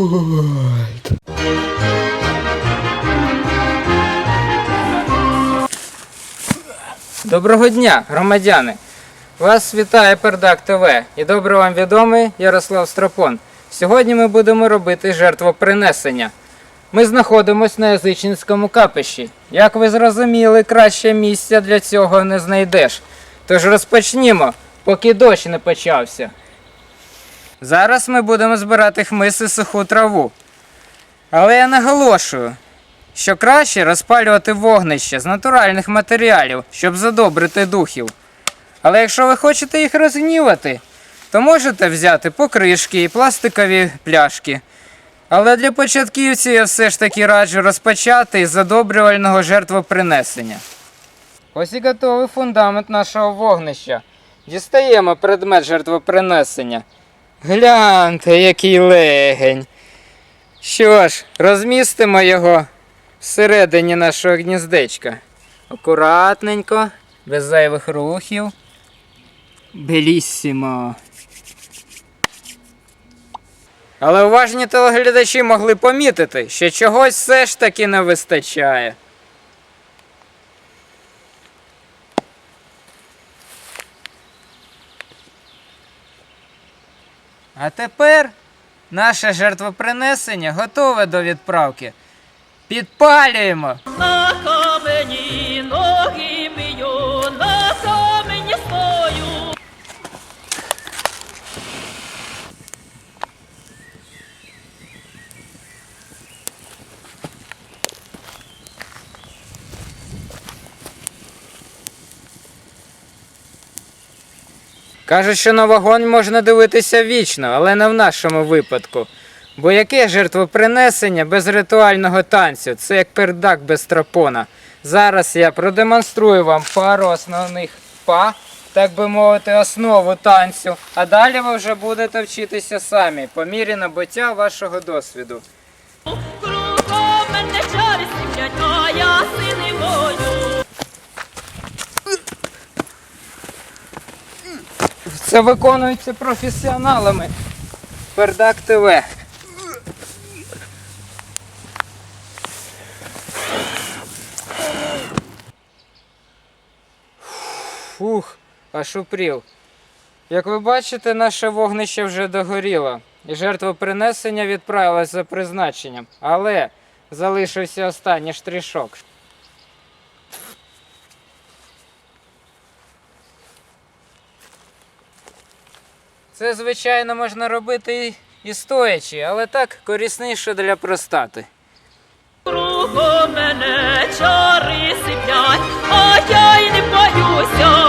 Макдональд. Доброго дня, громадяни! Вас вітає Пердак ТВ і добре вам відомий Ярослав Стропон. Сьогодні ми будемо робити жертвопринесення. Ми знаходимося на язичницькому капищі. Як ви зрозуміли, краще місця для цього не знайдеш. Тож розпочнімо, поки дощ не почався. Зараз ми будемо збирати хмиз і суху траву. Але я наголошую, що краще розпалювати вогнище з натуральних матеріалів, щоб задобрити духів. Але якщо ви хочете їх розгнівати, то можете взяти покришки і пластикові пляшки. Але для початківців я все ж таки раджу розпочати із задобрювального жертвопринесення. Ось і готовий фундамент нашого вогнища. Дістаємо предмет жертвопринесення. Гляньте, який легень. Що ж, розмістимо його всередині нашого гніздечка. Акуратненько, без зайвих рухів. Беліссимо. Але уважні телеглядачі могли помітити, що чогось все ж таки не вистачає. А тепер наше жертвопринесення готове до відправки. Підпалюємо! На камені ноги мию, на камені стою. Кажуть, що на вогонь можна дивитися вічно, але не в нашому випадку. Бо яке жертвопринесення без ритуального танцю? Це як пердак без тропона. Зараз я продемонструю вам пару основних па, так би мовити, основу танцю. А далі ви вже будете вчитися самі по мірі набуття вашого досвіду. Це виконується професіоналами. Пердак ТВ. Фух, аж упрів. Як ви бачите, наше вогнище вже догоріло, і жертвопринесення відправилось за призначенням. Але залишився останній штришок. Це, звичайно, можна робити і, і стоячи, але так корисніше для простати. Кругом мене чари сиплять, а я й не боюся.